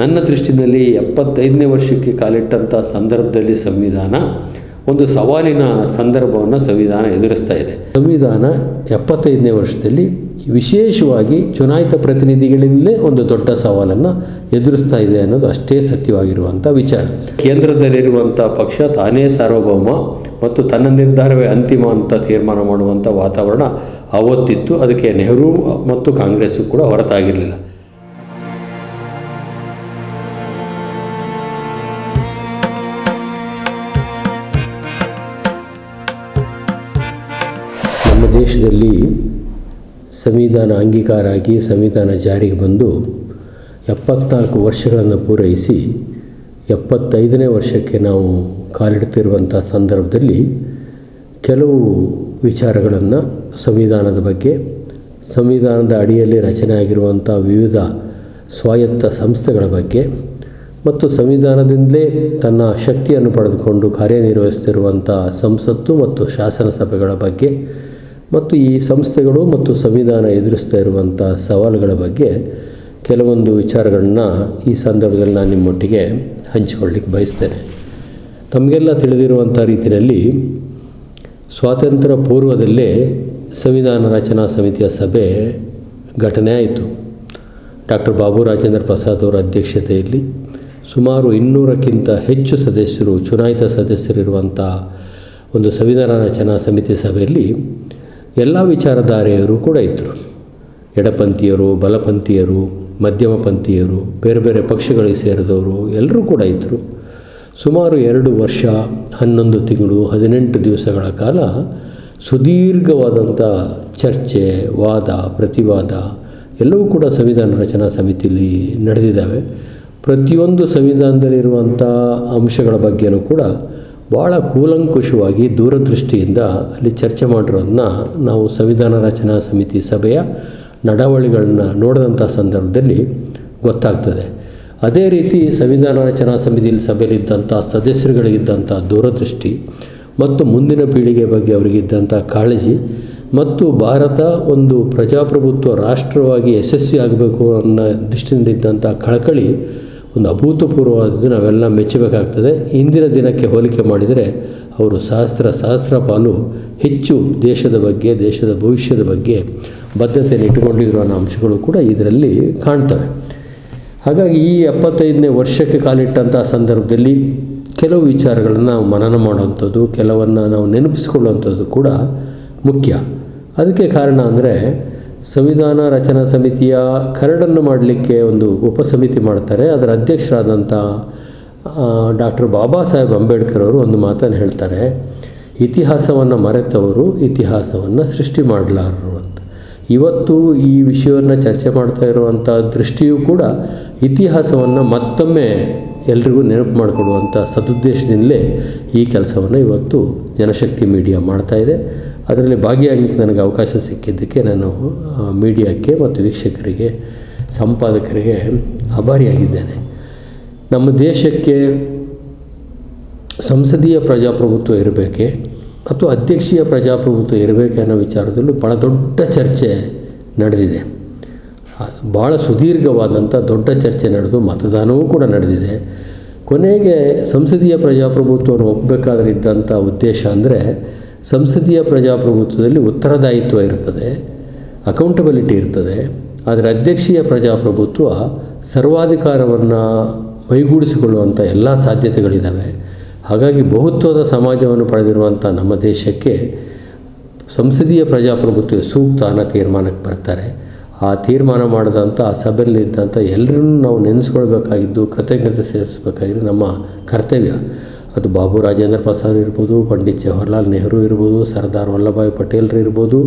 ನನ್ನ ದೃಷ್ಟಿನಲ್ಲಿ ಎಪ್ಪತ್ತೈದನೇ ವರ್ಷಕ್ಕೆ ಕಾಲಿಟ್ಟಂಥ ಸಂದರ್ಭದಲ್ಲಿ ಸಂವಿಧಾನ ಒಂದು ಸವಾಲಿನ ಸಂದರ್ಭವನ್ನು ಸಂವಿಧಾನ ಎದುರಿಸ್ತಾ ಇದೆ. ಸಂವಿಧಾನ ಎಪ್ಪತ್ತೈದನೇ ವರ್ಷದಲ್ಲಿ ವಿಶೇಷವಾಗಿ ಚುನಾಯಿತ ಪ್ರತಿನಿಧಿಗಳಿಂದಲೇ ಒಂದು ದೊಡ್ಡ ಸವಾಲನ್ನು ಎದುರಿಸ್ತಾ ಇದೆ ಅನ್ನೋದು ಅಷ್ಟೇ ಸತ್ಯವಾಗಿರುವಂಥ ವಿಚಾರ. ಕೇಂದ್ರದಲ್ಲಿರುವಂಥ ಪಕ್ಷ ತಾನೇ ಸಾರ್ವಭೌಮ ಮತ್ತು ತನ್ನ ನಿರ್ಧಾರವೇ ಅಂತಿಮ ಅಂತ ತೀರ್ಮಾನ ಮಾಡುವಂಥ ವಾತಾವರಣ ಅವತ್ತಿತ್ತು. ಅದಕ್ಕೆ ನೆಹರು ಮತ್ತು ಕಾಂಗ್ರೆಸ್ಸು ಕೂಡ ಹೊರತಾಗಿರಲಿಲ್ಲ. ದೇಶದಲ್ಲಿ ಸಂವಿಧಾನ ಅಂಗೀಕಾರ ಆಗಿ ಸಂವಿಧಾನ ಜಾರಿಗೆ ಬಂದು ಎಪ್ಪತ್ನಾಲ್ಕು ವರ್ಷಗಳನ್ನು ಪೂರೈಸಿ ಎಪ್ಪತ್ತೈದನೇ ವರ್ಷಕ್ಕೆ ನಾವು ಕಾಲಿಡ್ತಿರುವಂಥ ಸಂದರ್ಭದಲ್ಲಿ ಕೆಲವು ವಿಚಾರಗಳನ್ನು ಸಂವಿಧಾನದ ಬಗ್ಗೆ, ಸಂವಿಧಾನದ ಅಡಿಯಲ್ಲಿ ರಚನೆ ಆಗಿರುವಂಥ ವಿವಿಧ ಸ್ವಾಯತ್ತ ಸಂಸ್ಥೆಗಳ ಬಗ್ಗೆ ಮತ್ತು ಸಂವಿಧಾನದಿಂದಲೇ ತನ್ನ ಶಕ್ತಿಯನ್ನು ಪಡೆದುಕೊಂಡು ಕಾರ್ಯನಿರ್ವಹಿಸುತ್ತಿರುವಂಥ ಸಂಸತ್ತು ಮತ್ತು ಶಾಸನ ಸಭೆಗಳ ಬಗ್ಗೆ ಮತ್ತು ಈ ಸಂಸ್ಥೆಗಳು ಮತ್ತು ಸಂವಿಧಾನ ಎದುರಿಸ್ತಾ ಇರುವಂಥ ಸವಾಲುಗಳ ಬಗ್ಗೆ ಕೆಲವೊಂದು ವಿಚಾರಗಳನ್ನ ಈ ಸಂದರ್ಭದಲ್ಲಿ ನಾನು ನಿಮ್ಮೊಟ್ಟಿಗೆ ಹಂಚಿಕೊಳ್ಳಿಕ್ಕೆ ಬಯಸ್ತೇನೆ. ತಮಗೆಲ್ಲ ತಿಳಿದಿರುವಂಥ ರೀತಿಯಲ್ಲಿ ಸ್ವಾತಂತ್ರ್ಯ ಪೂರ್ವದಲ್ಲೇ ಸಂವಿಧಾನ ರಚನಾ ಸಮಿತಿಯ ಸಭೆ ಘಟನೆ ಆಯಿತು. ಡಾಕ್ಟರ್ ಬಾಬು ರಾಜೇಂದ್ರ ಪ್ರಸಾದ್ ಅವರ ಅಧ್ಯಕ್ಷತೆಯಲ್ಲಿ ಸುಮಾರು ಇನ್ನೂರಕ್ಕಿಂತ ಹೆಚ್ಚು ಸದಸ್ಯರು, ಚುನಾಯಿತ ಸದಸ್ಯರಿರುವಂಥ ಒಂದು ಸಂವಿಧಾನ ರಚನಾ ಸಮಿತಿ ಸಭೆಯಲ್ಲಿ ಎಲ್ಲ ವಿಚಾರಧಾರೆಯರು ಕೂಡ ಇದ್ದರು ಎಡಪಂಥೀಯರು, ಬಲಪಂಥೀಯರು, ಮಧ್ಯಮ ಪಂಥೀಯರು, ಬೇರೆ ಬೇರೆ ಪಕ್ಷಗಳಿಗೆ ಸೇರಿದವರು ಎಲ್ಲರೂ ಕೂಡ ಇದ್ದರು ಸುಮಾರು ಎರಡು ವರ್ಷ, ಹನ್ನೊಂದು ತಿಂಗಳು, ಹದಿನೆಂಟು ದಿವಸಗಳ ಕಾಲ ಸುದೀರ್ಘವಾದಂಥ ಚರ್ಚೆ, ವಾದ, ಪ್ರತಿವಾದ ಎಲ್ಲವೂ ಕೂಡ ಸಂವಿಧಾನ ರಚನಾ ಸಮಿತಿಯಲ್ಲಿ ನಡೆದಿದ್ದಾವೆ. ಪ್ರತಿಯೊಂದು ಸಂವಿಧಾನದಲ್ಲಿರುವಂಥ ಅಂಶಗಳ ಬಗ್ಗೆಯೂ ಕೂಡ ಭಾಳ ಕೂಲಂಕುಷವಾಗಿ ದೂರದೃಷ್ಟಿಯಿಂದ ಅಲ್ಲಿ ಚರ್ಚೆ ಮಾಡಿರೋದನ್ನ ನಾವು ಸಂವಿಧಾನ ರಚನಾ ಸಮಿತಿ ಸಭೆಯ ನಡವಳಿಗಳನ್ನ ನೋಡಿದಂಥ ಸಂದರ್ಭದಲ್ಲಿ ಗೊತ್ತಾಗ್ತದೆ. ಅದೇ ರೀತಿ ಸಂವಿಧಾನ ರಚನಾ ಸಮಿತಿಯಲ್ಲಿ ಸಭೆಯಲ್ಲಿದ್ದಂಥ ಸದಸ್ಯರುಗಳಿಗಿದ್ದಂಥ ದೂರದೃಷ್ಟಿ ಮತ್ತು ಮುಂದಿನ ಪೀಳಿಗೆ ಬಗ್ಗೆ ಅವರಿಗಿದ್ದಂಥ ಕಾಳಜಿ ಮತ್ತು ಭಾರತ ಒಂದು ಪ್ರಜಾಪ್ರಭುತ್ವ ರಾಷ್ಟ್ರವಾಗಿ ಯಶಸ್ವಿ ಆಗಬೇಕು ಅನ್ನೋ ದೃಷ್ಟಿಯಿಂದ ಇದ್ದಂಥ ಕಳಕಳಿ ಒಂದು ಅಭೂತಪೂರ್ವವಾದದ್ದು ನಾವೆಲ್ಲ ಮೆಚ್ಚಬೇಕಾಗ್ತದೆ. ಇಂದಿನ ದಿನಕ್ಕೆ ಹೋಲಿಕೆ ಮಾಡಿದರೆ ಅವರು ಸಹಸ್ರ ಸಹಸ್ರ ಪಾಲು ಹೆಚ್ಚು ದೇಶದ ಬಗ್ಗೆ, ದೇಶದ ಭವಿಷ್ಯದ ಬಗ್ಗೆ ಬದ್ಧತೆಯನ್ನು ಇಟ್ಟುಕೊಂಡಿರುವ ಅಂಶಗಳು ಕೂಡ ಇದರಲ್ಲಿ ಕಾಣ್ತವೆ. ಹಾಗಾಗಿ ಈ ಎಪ್ಪತ್ತೈದನೇ ವರ್ಷಕ್ಕೆ ಕಾಲಿಟ್ಟಂಥ ಸಂದರ್ಭದಲ್ಲಿ ಕೆಲವು ವಿಚಾರಗಳನ್ನು ನಾವು ಮನನ ಮಾಡುವಂಥದ್ದು, ಕೆಲವನ್ನು ನಾವು ನೆನಪಿಸ್ಕೊಳ್ಳುವಂಥದ್ದು ಕೂಡ ಮುಖ್ಯ. ಅದಕ್ಕೆ ಕಾರಣ ಅಂದರೆ ಸಂವಿಧಾನ ರಚನಾ ಸಮಿತಿಯ ಕರಡನ್ನು ಮಾಡಲಿಕ್ಕೆ ಒಂದು ಉಪಸಮಿತಿ ಮಾಡ್ತಾರೆ. ಅದರ ಅಧ್ಯಕ್ಷರಾದಂಥ ಡಾಕ್ಟರ್ ಬಾಬಾ ಸಾಹೇಬ್ ಅಂಬೇಡ್ಕರ್ ಅವರು ಒಂದು ಮಾತನ್ನು ಹೇಳ್ತಾರೆ. ಇತಿಹಾಸವನ್ನು ಮರೆತವರು ಇತಿಹಾಸವನ್ನು ಸೃಷ್ಟಿ ಮಾಡಲಾರರು ಅಂತ. ಇವತ್ತು ಈ ವಿಷಯವನ್ನು ಚರ್ಚೆ ಮಾಡ್ತಾ ಇರುವಂಥ ದೃಷ್ಟಿಯೂ ಕೂಡ ಇತಿಹಾಸವನ್ನು ಮತ್ತೊಮ್ಮೆ ಎಲ್ರಿಗೂ ನೆನಪು ಮಾಡಿಕೊಡುವಂಥ ಸದುದ್ದೇಶದಿಂದಲೇ ಈ ಕೆಲಸವನ್ನು ಇವತ್ತು ಜನಶಕ್ತಿ ಮೀಡಿಯಾ ಮಾಡ್ತಾಯಿದೆ ಅದರಲ್ಲಿ ಭಾಗಿಯಾಗಲಿಕ್ಕೆ ನನಗೆ ಅವಕಾಶ ಸಿಕ್ಕಿದ್ದಕ್ಕೆ ನಾನು ಮೀಡಿಯಾಕ್ಕೆ ಮತ್ತು ವೀಕ್ಷಕರಿಗೆ, ಸಂಪಾದಕರಿಗೆ ಆಭಾರಿಯಾಗಿದ್ದೇನೆ. ನಮ್ಮ ದೇಶಕ್ಕೆ ಸಂಸದೀಯ ಪ್ರಜಾಪ್ರಭುತ್ವ ಇರಬೇಕೆ ಅಥವಾ ಅಧ್ಯಕ್ಷೀಯ ಪ್ರಜಾಪ್ರಭುತ್ವ ಇರಬೇಕೆ ಅನ್ನೋ ವಿಚಾರದಲ್ಲೂ ಭಾಳ ದೊಡ್ಡ ಚರ್ಚೆ ನಡೆದಿದೆ. ಭಾಳ ಸುದೀರ್ಘವಾದಂಥ ದೊಡ್ಡ ಚರ್ಚೆ ನಡೆದು ಮತದಾನವೂ ಕೂಡ ನಡೆದಿದೆ. ಕೊನೆಗೆ ಸಂಸದೀಯ ಪ್ರಜಾಪ್ರಭುತ್ವವನ್ನು ಒಪ್ಪಬೇಕಾದ್ರೆ ಇದ್ದಂಥ ಉದ್ದೇಶ ಅಂದರೆ ಸಂಸದೀಯ ಪ್ರಜಾಪ್ರಭುತ್ವದಲ್ಲಿ ಉತ್ತರದಾಯಿತ್ವ ಇರ್ತದೆ ಅಕೌಂಟಬಿಲಿಟಿ ಇರ್ತದೆ, ಆದರೆ ಅಧ್ಯಕ್ಷೀಯ ಪ್ರಜಾಪ್ರಭುತ್ವ ಸರ್ವಾಧಿಕಾರವನ್ನು ಮೈಗೂಡಿಸಿಕೊಳ್ಳುವಂಥ ಎಲ್ಲ ಸಾಧ್ಯತೆಗಳಿದ್ದಾವೆ ಹಾಗಾಗಿ ಬಹುತ್ವದ ಸಮಾಜವನ್ನು ಪಡೆದಿರುವಂಥ ನಮ್ಮ ದೇಶಕ್ಕೆ ಸಂಸದೀಯ ಪ್ರಜಾಪ್ರಭುತ್ವ ಸೂಕ್ತ ಅನ್ನೋ ತೀರ್ಮಾನಕ್ಕೆ ಬರ್ತಾರೆ. ಆ ತೀರ್ಮಾನ ಮಾಡಿದಂಥ ಆ ಸಭೆಯಲ್ಲಿದ್ದಂಥ ಎಲ್ಲರನ್ನೂ ನಾವು ನೆನೆಸ್ಕೊಳ್ಬೇಕಾಗಿದ್ದು, ಕೃತಜ್ಞತೆ ಸೇರಿಸಬೇಕಾಗಿದ್ದು ನಮ್ಮ ಕರ್ತವ್ಯ. ಅದು ಬಾಬು ರಾಜೇಂದ್ರ ಪ್ರಸಾದ್ ಇರ್ಬೋದು, ಪಂಡಿತ್ ಜವಾಹರ್ಲಾಲ್ ನೆಹರು ಇರ್ಬೋದು, ಸರ್ದಾರ್ ವಲ್ಲಭಾಯ್ ಪಟೇಲ್ರು ಇರ್ಬೋದು,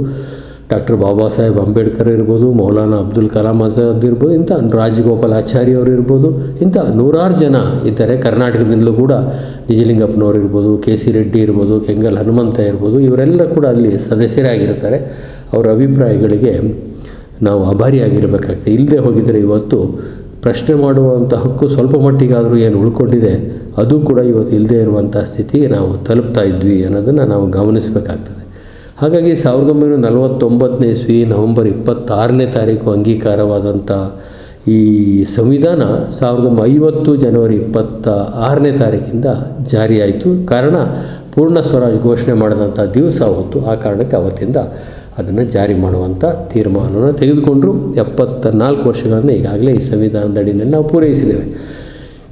ಡಾಕ್ಟರ್ ಬಾಬಾ ಸಾಹೇಬ್ ಅಂಬೇಡ್ಕರ್ ಇರ್ಬೋದು, ಮೌಲಾನಾ ಅಬ್ದುಲ್ ಕಲಾಂ ಆಜಾದ್ ಇರ್ಬೋದು, ಇಂಥ ರಾಜಗೋಪಾಲಾಚಾರಿ ಅವರು ಇರ್ಬೋದು, ಇಂಥ ನೂರಾರು ಜನ ಇದ್ದಾರೆ ಕರ್ನಾಟಕದಿಂದಲೂ ಕೂಡ. ನಿಜಲಿಂಗಪ್ಪನವ್ರು ಇರ್ಬೋದು ಕೆ ಸಿ ರೆಡ್ಡಿ ಇರ್ಬೋದು, ಕೆಂಗಲ್ ಹನುಮಂತ ಇರ್ಬೋದು ಇವರೆಲ್ಲ ಕೂಡ ಅಲ್ಲಿ ಸದಸ್ಯರಾಗಿರ್ತಾರೆ. ಅವರ ಅಭಿಪ್ರಾಯಗಳಿಗೆ ನಾವು ಆಭಾರಿಯಾಗಿರಬೇಕಾಗ್ತದೆ. ಇಲ್ಲದೆ ಹೋಗಿದರೆ ಇವತ್ತು ಪ್ರಶ್ನೆ ಮಾಡುವಂಥ ಹಕ್ಕು ಸ್ವಲ್ಪ ಮಟ್ಟಿಗಾದರೂ ಏನು ಉಳ್ಕೊಂಡಿದೆ? ಅದು ಕೂಡ ಇವತ್ತು ಇಲ್ಲದೆ ಇರುವಂಥ ಸ್ಥಿತಿಗೆ ನಾವು ತಲುಪ್ತಾ ಇದ್ವಿ ಅನ್ನೋದನ್ನು ನಾವು ಗಮನಿಸಬೇಕಾಗ್ತದೆ. ಹಾಗಾಗಿ ಸಾವಿರದ ಒಂಬೈನೂರ ನಲವತ್ತೊಂಬತ್ತನೇ ಇಸ್ವಿ ನವಂಬರ್ ಇಪ್ಪತ್ತಾರನೇ ತಾರೀಕು ಅಂಗೀಕಾರವಾದಂಥ ಈ ಸಂವಿಧಾನ ಸಾವಿರದ ಐವತ್ತು ಜನವರಿ ಇಪ್ಪತ್ತ ಆರನೇ ತಾರೀಕಿಂದ ಜಾರಿಯಾಯಿತು. ಕಾರಣ ಪೂರ್ಣ ಸ್ವರಾಜ್ ಘೋಷಣೆ ಮಾಡಿದಂಥ ದಿವಸ ಹೊತ್ತು ಆ ಕಾರಣಕ್ಕೆ ಅವತ್ತಿಂದ ಅದನ್ನು ಜಾರಿ ಮಾಡುವಂಥ ತೀರ್ಮಾನವನ್ನು ತೆಗೆದುಕೊಂಡರು. ಎಪ್ಪತ್ತ ನಾಲ್ಕು ವರ್ಷಗಳನ್ನು ಈಗಾಗಲೇ ಈ ಸಂವಿಧಾನದ ಅಡಿಯಲ್ಲಿ ನಾವು ಪೂರೈಸಿದ್ದೇವೆ.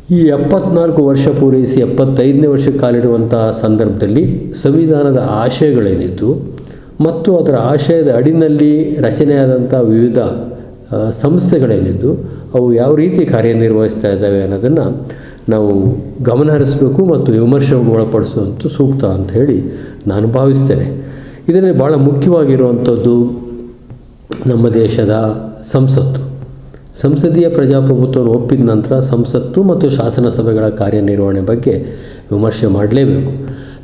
ಈ ಎಪ್ಪತ್ನಾಲ್ಕು ವರ್ಷ ಪೂರೈಸಿ ಎಪ್ಪತ್ತೈದನೇ ವರ್ಷಕ್ಕೆ ಕಾಲಿಡುವಂತಹ ಸಂದರ್ಭದಲ್ಲಿ ಸಂವಿಧಾನದ ಆಶಯಗಳೇನಿದ್ದು ಮತ್ತು ಅದರ ಆಶಯದ ಅಡಿನಲ್ಲಿ ರಚನೆಯಾದಂಥ ವಿವಿಧ ಸಂಸ್ಥೆಗಳೇನಿದ್ದು, ಅವು ಯಾವ ರೀತಿ ಕಾರ್ಯನಿರ್ವಹಿಸ್ತಾ ಇದ್ದಾವೆ ಅನ್ನೋದನ್ನು ನಾವು ಗಮನಹರಿಸಬೇಕು ಮತ್ತು ವಿಮರ್ಶೆಗೆ ಒಳಪಡಿಸುವಂಥ ಸೂಕ್ತ ಅಂತ ಹೇಳಿ ನಾನು ಭಾವಿಸ್ತೇನೆ. ಇದರಲ್ಲಿ ಭಾಳ ಮುಖ್ಯವಾಗಿರುವಂಥದ್ದು ನಮ್ಮ ದೇಶದ ಸಂಸತ್ತು. ಸಂಸದೀಯ ಪ್ರಜಾಪ್ರಭುತ್ವವನ್ನು ಒಪ್ಪಿದ ನಂತರ ಸಂಸತ್ತು ಮತ್ತು ಶಾಸನ ಸಭೆಗಳ ಕಾರ್ಯನಿರ್ವಹಣೆ ಬಗ್ಗೆ ವಿಮರ್ಶೆ ಮಾಡಲೇಬೇಕು.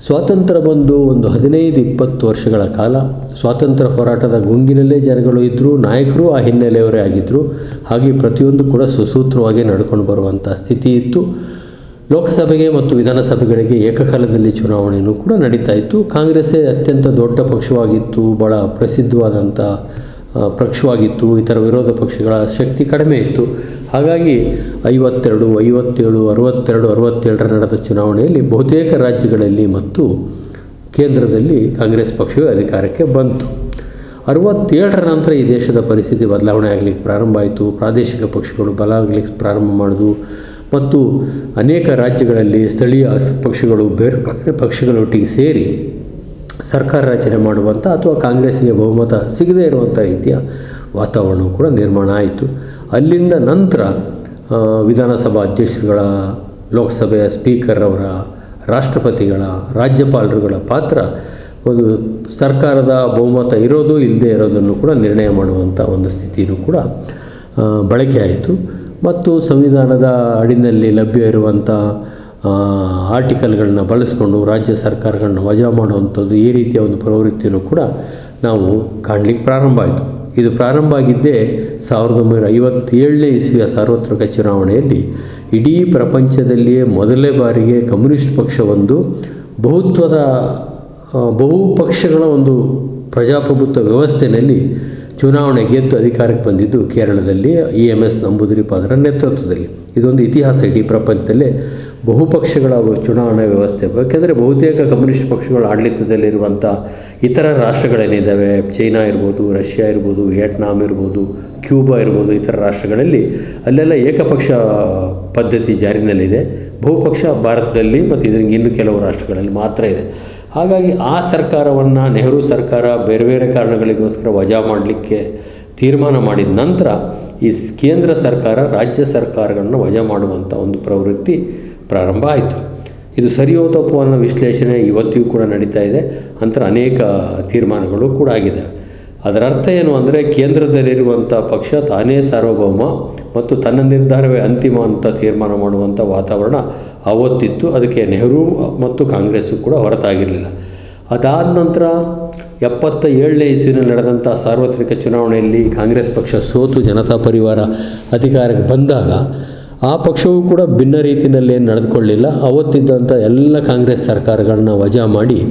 ಸ್ವಾತಂತ್ರ್ಯ ಬಂದು ಒಂದು ಹದಿನೈದು ಇಪ್ಪತ್ತು ವರ್ಷಗಳ ಕಾಲ, ಸ್ವಾತಂತ್ರ್ಯ ಹೋರಾಟದ ಗುಂಗಿನಲ್ಲೇ ಜನಗಳು ಇದ್ದರು, ನಾಯಕರು ಆ ಹಿನ್ನೆಲೆಯವರೇ ಆಗಿದ್ದರು. ಹಾಗೆ ಪ್ರತಿಯೊಂದು ಕೂಡ ಸುಸೂತ್ರವಾಗಿ ನಡ್ಕೊಂಡು ಬರುವಂಥ ಸ್ಥಿತಿ ಇತ್ತು. ಲೋಕಸಭೆಗೆ ಮತ್ತು ವಿಧಾನಸಭೆಗಳಿಗೆ ಏಕಕಾಲದಲ್ಲಿ ಚುನಾವಣೆಯೂ ಕೂಡ ನಡೀತಾ ಇತ್ತು. ಕಾಂಗ್ರೆಸ್ಸೇ ಅತ್ಯಂತ ದೊಡ್ಡ ಪಕ್ಷವಾಗಿತ್ತು ಭಾಳ ಪ್ರಸಿದ್ಧವಾದಂಥ ಆ, ಪಕ್ಷವಾಗಿತ್ತು ಇತರ ವಿರೋಧ ಪಕ್ಷಗಳ ಶಕ್ತಿ ಕಡಿಮೆ ಇತ್ತು. ಹಾಗಾಗಿ ಐವತ್ತೆರಡು ಐವತ್ತೇಳು ಅರವತ್ತೆರಡು ಅರವತ್ತೇಳರ ನಡೆದ ಚುನಾವಣೆಯಲ್ಲಿ ಬಹುತೇಕ ರಾಜ್ಯಗಳಲ್ಲಿ ಮತ್ತು ಕೇಂದ್ರದಲ್ಲಿ ಕಾಂಗ್ರೆಸ್ ಪಕ್ಷವೇ ಅಧಿಕಾರಕ್ಕೆ ಬಂತು. ಅರವತ್ತೇಳರ ನಂತರ ಈ ದೇಶದ ಪರಿಸ್ಥಿತಿ ಬದಲಾವಣೆ ಆಗಲಿಕ್ಕೆ ಪ್ರಾರಂಭ ಆಯಿತು. ಪ್ರಾದೇಶಿಕ ಪಕ್ಷಗಳು ಬಲ ಆಗಲಿಕ್ಕೆ ಪ್ರಾರಂಭ ಮಾಡಿದ್ವು. ಮತ್ತು ಅನೇಕ ರಾಜ್ಯಗಳಲ್ಲಿ ಸ್ಥಳೀಯ ಪಕ್ಷಗಳು ಬೇರೆ ಪಕ್ಷಗಳೊಟ್ಟಿಗೆ ಸೇರಿ ಸರ್ಕಾರ ರಚನೆ ಮಾಡುವಂಥ ಅಥವಾ ಕಾಂಗ್ರೆಸ್ಗೆ ಬಹುಮತ ಸಿಗದೇ ಇರುವಂಥ ರೀತಿಯ ವಾತಾವರಣವು ಕೂಡ ನಿರ್ಮಾಣ ಆಯಿತು. ಅಲ್ಲಿಂದ ನಂತರ ವಿಧಾನಸಭಾ ಅಧ್ಯಕ್ಷರುಗಳ, ಲೋಕಸಭೆಯ ಸ್ಪೀಕರ್ ಅವರ, ರಾಷ್ಟ್ರಪತಿಗಳ, ರಾಜ್ಯಪಾಲರುಗಳ ಪಾತ್ರ ಒಂದು ಸರ್ಕಾರದ ಬಹುಮತ ಇರೋದು ಇಲ್ಲದೆ ಇರೋದನ್ನು ಕೂಡ ನಿರ್ಣಯ ಮಾಡುವಂಥ ಒಂದು ಸ್ಥಿತಿಯೂ ಕೂಡ ಬಳಕೆಯಾಯಿತು ಮತ್ತು ಸಂವಿಧಾನದ ಅಡಿನಲ್ಲಿ ಲಭ್ಯ ಇರುವಂಥ ಆರ್ಟಿಕಲ್ಗಳನ್ನ ಬಳಸ್ಕೊಂಡು ರಾಜ್ಯ ಸರ್ಕಾರಗಳನ್ನ ವಜಾ ಮಾಡುವಂಥದ್ದು ಈ ರೀತಿಯ ಒಂದು ಪ್ರವೃತ್ತಿಯನ್ನು ಕೂಡ ನಾವು ಕಾಣಲಿಕ್ಕೆ ಪ್ರಾರಂಭ ಆಯಿತು. ಇದು ಪ್ರಾರಂಭ ಆಗಿದ್ದೇ ಸಾವಿರದ ಒಂಬೈನೂರ ಐವತ್ತೇಳನೇ ಇಸ್ವಿಯ ಸಾರ್ವತ್ರಿಕ ಚುನಾವಣೆಯಲ್ಲಿ ಇಡೀ ಪ್ರಪಂಚದಲ್ಲಿಯೇ ಮೊದಲನೇ ಬಾರಿಗೆ ಕಮ್ಯುನಿಸ್ಟ್ ಪಕ್ಷವೊಂದು ಬಹುತ್ವದ ಬಹುಪಕ್ಷಗಳ ಒಂದು ಪ್ರಜಾಪ್ರಭುತ್ವ ವ್ಯವಸ್ಥೆಯಲ್ಲಿ ಚುನಾವಣೆ ಗೆದ್ದು ಅಧಿಕಾರಕ್ಕೆ ಬಂದಿದ್ದು ಕೇರಳದಲ್ಲಿ ಇ ಎಂ ಎಸ್ ನಂಬೂದಿರಿಪಾದರ ನೇತೃತ್ವದಲ್ಲಿ. ಇದೊಂದು ಇತಿಹಾಸ ಇಡೀ ಪ್ರಪಂಚದಲ್ಲೇ ಬಹುಪಕ್ಷಗಳ ಚುನಾವಣಾ ವ್ಯವಸ್ಥೆ. ಯಾಕೆಂದರೆ ಬಹುತೇಕ ಕಮ್ಯುನಿಸ್ಟ್ ಪಕ್ಷಗಳು ಆಡಳಿತದಲ್ಲಿರುವಂಥ ಇತರ ರಾಷ್ಟ್ರಗಳೇನಿದ್ದಾವೆ ಚೈನಾ ಇರ್ಬೋದು, ರಷ್ಯಾ ಇರ್ಬೋದು ವಿಯೆಟ್ನಾಮ್ ಇರ್ಬೋದು, ಕ್ಯೂಬಾ ಇರ್ಬೋದು, ಇತರ ರಾಷ್ಟ್ರಗಳಲ್ಲಿ ಅಲ್ಲೆಲ್ಲ ಏಕಪಕ್ಷ ಪದ್ಧತಿ ಜಾರಿನಲ್ಲಿದೆ. ಬಹುಪಕ್ಷ ಭಾರತದಲ್ಲಿ ಮತ್ತು ಇದಕ್ಕೆ ಇನ್ನು ಕೆಲವು ರಾಷ್ಟ್ರಗಳಲ್ಲಿ ಮಾತ್ರ ಇದೆ. ಹಾಗಾಗಿ ಆ ಸರ್ಕಾರವನ್ನು, ನೆಹರು ಸರ್ಕಾರ ಬೇರೆ ಬೇರೆ ಕಾರಣಗಳಿಗೋಸ್ಕರ ವಜಾ ಮಾಡಲಿಕ್ಕೆ ತೀರ್ಮಾನ ಮಾಡಿದ ನಂತರ ಈ ಕೇಂದ್ರ ಸರ್ಕಾರ, ರಾಜ್ಯ ಸರ್ಕಾರಗಳನ್ನು ವಜಾ ಮಾಡುವಂಥ ಒಂದು ಪ್ರವೃತ್ತಿ ಪ್ರಾರಂಭ ಆಯಿತು ಇದು ಸರಿಯೋ ತಪ್ಪು ಅನ್ನೋ ವಿಶ್ಲೇಷಣೆ ಇವತ್ತಿಗೂ ಕೂಡ ನಡೀತಾ ಇದೆ. ಅಂತರ ಅನೇಕ ತೀರ್ಮಾನಗಳು ಕೂಡ ಆಗಿದೆ. ಅದರ ಅರ್ಥ ಏನು ಅಂದರೆ ಕೇಂದ್ರದಲ್ಲಿರುವಂಥ ಪಕ್ಷ ತಾನೇ ಸಾರ್ವಭೌಮ ಮತ್ತು ತನ್ನ ನಿರ್ಧಾರವೇ ಅಂತಿಮ ಅಂತ ತೀರ್ಮಾನ ಮಾಡುವಂಥ ವಾತಾವರಣ ಅವತ್ತಿತ್ತು. ಅದಕ್ಕೆ ನೆಹರು ಮತ್ತು ಕಾಂಗ್ರೆಸ್ಸು ಕೂಡ ಹೊರತಾಗಿರಲಿಲ್ಲ. ಅದಾದ ನಂತರ ಎಪ್ಪತ್ತ ಏಳನೇ ಇಸ್ವಿನಲ್ಲಿ ನಡೆದಂಥ ಸಾರ್ವತ್ರಿಕ ಚುನಾವಣೆಯಲ್ಲಿ ಕಾಂಗ್ರೆಸ್ ಪಕ್ಷ ಸೋತು, ಜನತಾ ಪರಿವಾರ ಅಧಿಕಾರಕ್ಕೆ ಬಂದಾಗ ಆ ಪಕ್ಷವೂ ಕೂಡ ಭಿನ್ನ ರೀತಿಯಲ್ಲಿ ಏನು ನಡೆದುಕೊಳ್ಳಿಲ್ಲ. ಅವತ್ತಿದ್ದಂಥ ಎಲ್ಲ ಕಾಂಗ್ರೆಸ್ ಸರ್ಕಾರಗಳನ್ನ ವಜಾ ಮಾಡಿ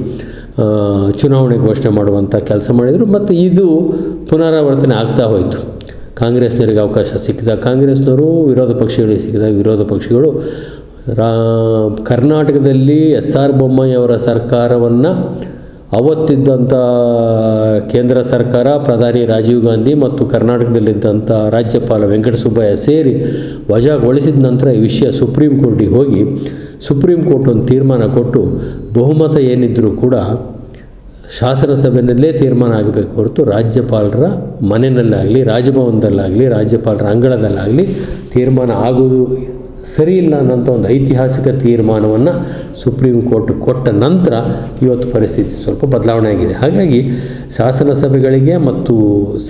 ಚುನಾವಣೆ ಘೋಷಣೆ ಮಾಡುವಂಥ ಕೆಲಸ ಮಾಡಿದರು. ಮತ್ತು ಇದು ಪುನರಾವರ್ತನೆ ಆಗ್ತಾ ಹೋಯಿತು. ಕಾಂಗ್ರೆಸ್ನವರಿಗೆ ಅವಕಾಶ ಸಿಕ್ಕಿದ, ಕಾಂಗ್ರೆಸ್ನವರು ವಿರೋಧ ಪಕ್ಷಗಳಿಗೆ ಸಿಕ್ಕಿದ, ವಿರೋಧ ಪಕ್ಷಗಳು, ರಾ, ಕರ್ನಾಟಕದಲ್ಲಿ ಎಸ್ ಆರ್ ಬೊಮ್ಮಾಯಿ ಅವರ ಸರ್ಕಾರವನ್ನು ಅವತ್ತಿದ್ದಂಥ ಕೇಂದ್ರ ಸರ್ಕಾರ, ಪ್ರಧಾನಿ ರಾಜೀವ್ ಗಾಂಧಿ ಮತ್ತು ಕರ್ನಾಟಕದಲ್ಲಿದ್ದಂಥ ರಾಜ್ಯಪಾಲ ವೆಂಕಟಸುಬ್ಬಯ್ಯ ಸೇರಿ ವಜಾಗೊಳಿಸಿದ ನಂತರ ಈ ವಿಷಯ ಸುಪ್ರೀಂ ಕೋರ್ಟಿಗೆ ಹೋಗಿ ಸುಪ್ರೀಂ ಕೋರ್ಟ್ ಒಂದು ತೀರ್ಮಾನ ಕೊಟ್ಟು ಬಹುಮತ ಏನಿದ್ದರೂ ಕೂಡ ಶಾಸನಸಭೆಯಲ್ಲೇ ತೀರ್ಮಾನ ಆಗಬೇಕು ಹೊರತು ರಾಜ್ಯಪಾಲರ ಮನೆಯಲ್ಲಾಗಲಿ, ರಾಜಭವನದಲ್ಲಾಗಲಿ, ರಾಜ್ಯಪಾಲರ ಅಂಗಳದಲ್ಲಾಗಲಿ ತೀರ್ಮಾನ ಆಗುವುದು ಸರಿ ಇಲ್ಲ ಅನ್ನೋಂಥ ಒಂದು ಐತಿಹಾಸಿಕ ತೀರ್ಮಾನವನ್ನು ಸುಪ್ರೀಂ ಕೋರ್ಟ್ ಕೊಟ್ಟ ನಂತರ ಇವತ್ತು ಪರಿಸ್ಥಿತಿ ಸ್ವಲ್ಪ ಬದಲಾವಣೆ ಆಗಿದೆ. ಹಾಗಾಗಿ ಶಾಸನ ಸಭೆಗಳಿಗೆ ಮತ್ತು